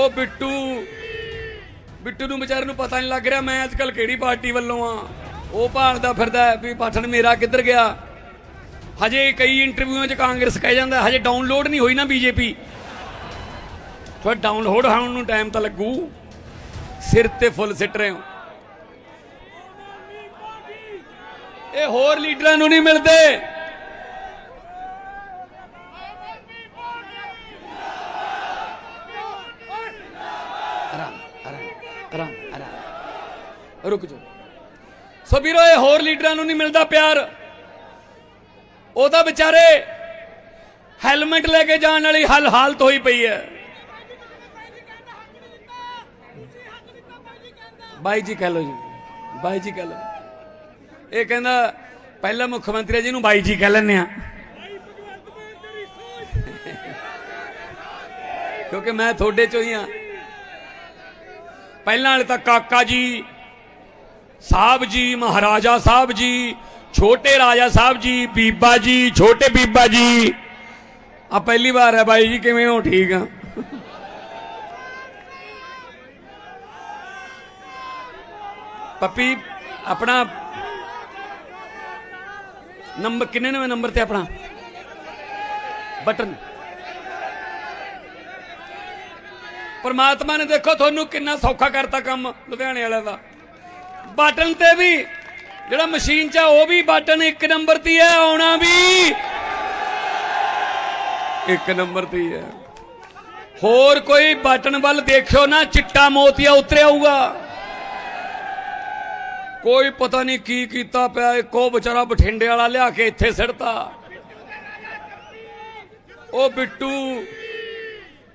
ਉਹ ਬਿੱਟੂ। ਬਿੱਟੂ ਨੂੰ ਵਿਚਾਰੇ ਨੂੰ ਪਤਾ ਨਹੀਂ ਲੱਗ ਰਿਹਾ ਮੈਂ ਅੱਜ ਕੱਲ ਕਿਹੜੀ ਪਾਰਟੀ ਵੱਲੋਂ ਆ। ਉਹ ਭਾਲਦਾ ਫਿਰਦਾ ਵੀ ਪਾਠਣ ਮੇਰਾ ਕਿੱਧਰ ਗਿਆ। ਹਜੇ ਕਈ ਇੰਟਰਵਿਊਆਂ 'ਚ ਕਾਂਗਰਸ ਕਹਿ ਜਾਂਦਾ, ਹਜੇ ਡਾਊਨਲੋਡ ਨਹੀਂ ਹੋਈ ਨਾ ਬੀਜੇਪੀ। ਥੋੜਾ ਡਾਊਨਲੋਡ ਹੋਣ ਨੂੰ ਟਾਈਮ ਤਾਂ ਲੱਗੂ। ਸਿਰ ਤੇ ਫੁੱਲ ਸਿੱਟ ਰਹੇ ਹੋ। ਇਹ ਹੋਰ ਲੀਡਰਾਂ ਨੂੰ ਨਹੀਂ ਮਿਲਦੇ। ਆਰਾਮ ਆਰਾਮ ਆਰਾਮ ਆਰਾਮ। ਰੁਕ ਜਾ ਸੋ ਵੀਰੋ ਇਹ ਹੋਰ ਲੀਡਰਾਂ ਨੂੰ ਨਹੀਂ ਮਿਲਦਾ ਪਿਆਰ। ਉਹ ਤਾਂ ਵਿਚਾਰੇ ਹੈਲਮਟ ਲੈ ਕੇ ਜਾਣ ਵਾਲੀ ਹਲ ਹਾਲਤ ਹੋਈ ਪਈ ਹੈ। ਬਾਈ ਜੀ ਕਹਿ ਲੋ ਜੀ। ਬਾਈ ਜੀ ਕਹਿ ਲੋ ਇਹ ਕਹਿੰਦਾ, ਪਹਿਲਾ ਮੁੱਖ ਮੰਤਰੀ ਹੈ ਨੂੰ ਬਾਈ ਜੀ ਕਹਿ ਲੈਂਦੇ ਆ ਕਿਉਂਕਿ ਮੈਂ ਤੁਹਾਡੇ ਚੋਂ ਹੀ ਆ ਪਹਿਲਾਂ ਵਾਲੇ ਤਾਂ ਕਾਕਾ ਜੀ, ਸਾਹਿਬ ਜੀ, ਮਹਾਰਾਜਾ ਸਾਹਿਬ ਜੀ, ਛੋਟੇ ਰਾਜਾ ਸਾਹਿਬ ਜੀ, ਬੀਬਾ ਜੀ, ਛੋਟੇ ਬੀਬਾ ਜੀ। ਆ ਪਹਿਲੀ ਵਾਰ ਹੈ ਬਾਈ ਜੀ, ਕਿਵੇਂ ਹੋ? ਠੀਕ ਆ। ਪੱਪੀ, ਆਪਣਾ ਨੰਬਰ ਕਿੰਨੇ ਨਵੇਂ ਨੰਬਰ ਤੇ ਆਪਣਾ? ਬਟਨ। ਪਰਮਾਤਮਾ ਨੇ ਦੇਖੋ ਤੁਹਾਨੂੰ ਕਿੰਨਾ ਸੌਖਾ ਕਰਤਾ ਕੰਮ ਲੁਧਿਆਣੇ ਵਾਲਿਆਂ ਦਾ। ਬਟਨ ਤੇ ਵੀ, ਜਿਹੜਾ ਮਸ਼ੀਨ 'ਚ ਆ, ਉਹ ਵੀ ਬਟਨ ਇੱਕ ਨੰਬਰ ਤੇ ਹੈ, ਆਉਣਾ ਵੀ ਇੱਕ ਨੰਬਰ ਤੇ ਹੈ। ਹੋਰ ਕੋਈ ਬਟਨ ਵੱਲ ਦੇਖਿਓ ਨਾ, ਚਿੱਟਾ ਮੋਤੀਆ ਉਤਰਿਆ ਆਊਗਾ ਕੋਈ ਪਤਾ ਨਹੀਂ ਕੀ ਕੀਤਾ ਪਿਆ, ਇੱਕੋ ਵਿਚਾਰਾ ਬਠਿੰਡੇ ਵਾਲਾ ਲਿਆ ਕੇ ਇੱਥੇ ਸਿੜਤਾ ਉਹ ਬਿੱਟੂ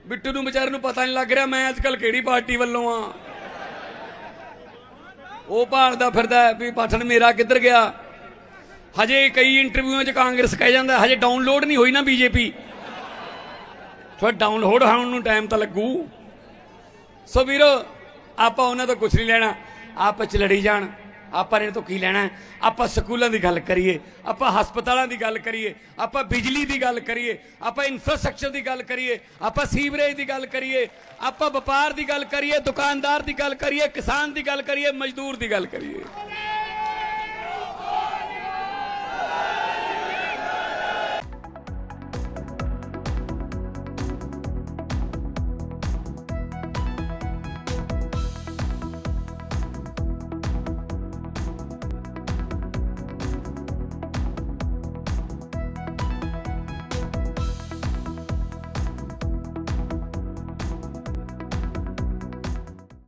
ਬਿੱਟੂ ਨੂੰ ਵਿਚਾਰੇ ਨੂੰ ਪਤਾ ਨਹੀਂ ਲੱਗ ਰਿਹਾ ਮੈਂ ਅੱਜ ਕੱਲ ਕਿਹੜੀ ਪਾਰਟੀ ਵੱਲੋਂ ਆ। ਉਹ ਭਾਲਦਾ ਫਿਰਦਾ ਵੀ ਪਾਠਣ ਮੇਰਾ ਕਿੱਧਰ ਗਿਆ। ਹਜੇ ਕਈ ਇੰਟਰਵਿਊਆਂ 'ਚ ਕਾਂਗਰਸ ਕਹਿ ਜਾਂਦਾ, ਹਜੇ ਡਾਊਨਲੋਡ ਨਹੀਂ ਹੋਈ ਨਾ ਬੀਜੇਪੀ। ਥੋੜਾ ਡਾਊਨਲੋਡ ਹੋਣ ਨੂੰ ਟਾਈਮ ਤਾਂ ਲੱਗੂ। ਸੋ ਵੀਰੋ, ਆਪਾਂ ਉਹਨਾਂ ਤੋਂ ਕੁਝ ਨਹੀਂ ਲੈਣਾ, ਆਪਸ ਚ ਲੜੀ ਜਾਣ। ਆਪਾਂ ਨੇ ਤੋਂ ਕੀ ਲੈਣਾ ਆਪਾਂ ਸਕੂਲਾਂ ਦੀ ਗੱਲ ਕਰੀਏ, ਆਪਾਂ ਹਸਪਤਾਲਾਂ ਦੀ ਗੱਲ ਕਰੀਏ, ਆਪਾਂ ਬਿਜਲੀ ਦੀ ਗੱਲ ਕਰੀਏ, ਆਪਾਂ ਇਨਫਰਾਸਟ੍ਰਕਚਰ ਦੀ ਗੱਲ ਕਰੀਏ, ਆਪਾਂ ਸੀਵਰੇਜ ਦੀ ਗੱਲ ਕਰੀਏ, ਆਪਾਂ ਵਪਾਰ ਦੀ ਗੱਲ ਕਰੀਏ, ਦੁਕਾਨਦਾਰ ਦੀ ਗੱਲ ਕਰੀਏ, ਕਿਸਾਨ ਦੀ ਗੱਲ ਕਰੀਏ, ਮਜ਼ਦੂਰ ਦੀ ਗੱਲ ਕਰੀਏ।